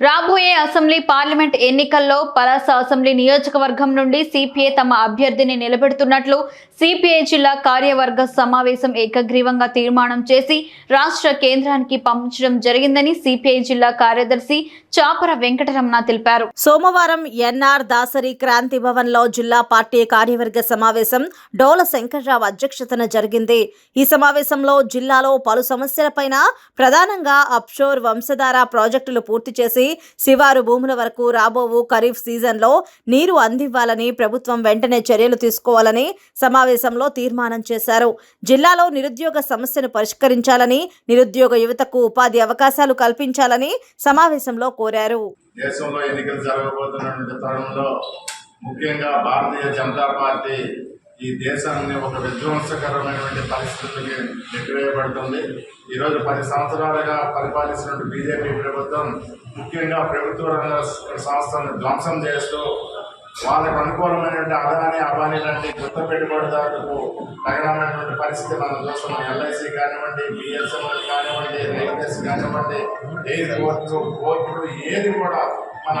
రాబోయే assembly parliament ఎన్నికల్లో Palasa assembly నియోజకవర్గం నుండి సిపిఐ తమ అభ్యర్థిని నిలబెడుతున్నట్లు సిపిఐ జిల్లా కార్యవర్గ సమావేశం ఏకగ్రీవంగా తీర్మానం చేసి రాష్ట్ర కేంద్రానికి పంపించడం జరిగిందని సిపిఐ జిల్లా కార్యదర్శి చాపర వెంకటరమణ తెలిపారు. సోమవారం ఎన్ఆర్ దాసరి క్రాంతి భవన్లో జిల్లా పార్టీ కార్యవర్గ సమావేశం డోల శంకర్రావు అధ్యక్షతన జరిగింది. ఈ సమావేశంలో జిల్లాలో పలు సమస్యలపైన ప్రధానంగా అప్షోర్ వంశధార ప్రాజెక్టులు పూర్తి చేసి శివారు భూముల వరకు రాబోవు ఖరీఫ్ సీజన్లో నీరు అందివ్వాలని ప్రభుత్వం వెంటనే చర్యలు తీసుకోవాలని సమావేశంలో తీర్మానం చేశారు. జిల్లాలో నిరుద్యోగ సమస్యను పరిష్కరించాలని నిరుద్యోగ యువతకు ఉపాధి అవకాశాలు కల్పించాలని సమావేశంలో కోరారు. దేశంలో ఎన్నికలు జరగబోతున్న తరుణంలో ముఖ్యంగా భారతీయ జనతా పార్టీ ఈ దేశాన్ని ఒక విధ్వంసకరమైనటువంటి పరిస్థితులకి నెట్టివేయబడుతుంది. ఈరోజు పది సంవత్సరాలుగా పరిపాలిస్తున్న బీజేపీ ప్రభుత్వం ముఖ్యంగా ప్రభుత్వ రంగ సంస్థలను ధ్వంసం చేస్తూ వాళ్ళకు అనుకూలమైనటువంటి అదాని అబానీ లాంటి కొత్త పెట్టుబడిదారులకు తగినటువంటి పరిస్థితి మనం చూస్తున్నాం. ఎల్ఐసి కానివ్వండి బిఎస్ఎన్ఎల్ కానివ్వండి రైల్వేస్ కానివ్వండి ఎయిర్పోర్ట్లు పోర్టులు ఏది కూడా మన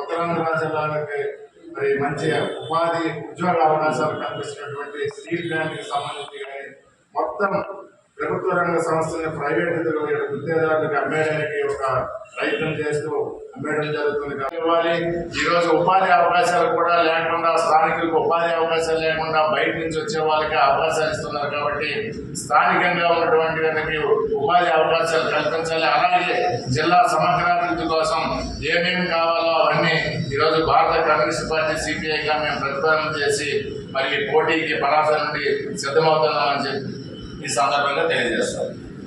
ఉత్తరాంధ్ర జిల్లాలకి మరి మంచి ఉపాధి ఉద్యోగ అవకాశాలు కల్పిస్తున్నటువంటి స్టీల్ ప్లాంట్కి సంబంధించి కానీ మొత్తం ప్రభుత్వ రంగ సంస్థని ప్రైవేట్ గుత్తేదారులకు అమ్మేయడానికి ఒక ప్రయత్నం చేస్తూ అమ్మేయడం జరుగుతుంది ఇవ్వాలి. ఈరోజు ఉపాధి అవకాశాలు కూడా లేకుండా స్థానికులకు ఉపాధి అవకాశాలు లేకుండా బయట నుంచి వచ్చే వాళ్ళకి అవకాశాలు ఇస్తున్నారు కాబట్టి స్థానికంగా ఉన్నటువంటి వాళ్ళకి ఉపాధి అవకాశాలు కల్పించాలి. అలాగే జిల్లా సమగ్రాభివృద్ధి కోసం ఏమేమి కావాలి భారత కమ్యూనిస్ట్ పార్టీ సిపిఐగా మేము ప్రతిపాదన చేసి మరి పోటీకి పరాశ నుండి సిద్ధమవుతున్నామని చెప్పి ఈ సందర్భంగా తెలియజేస్తాం.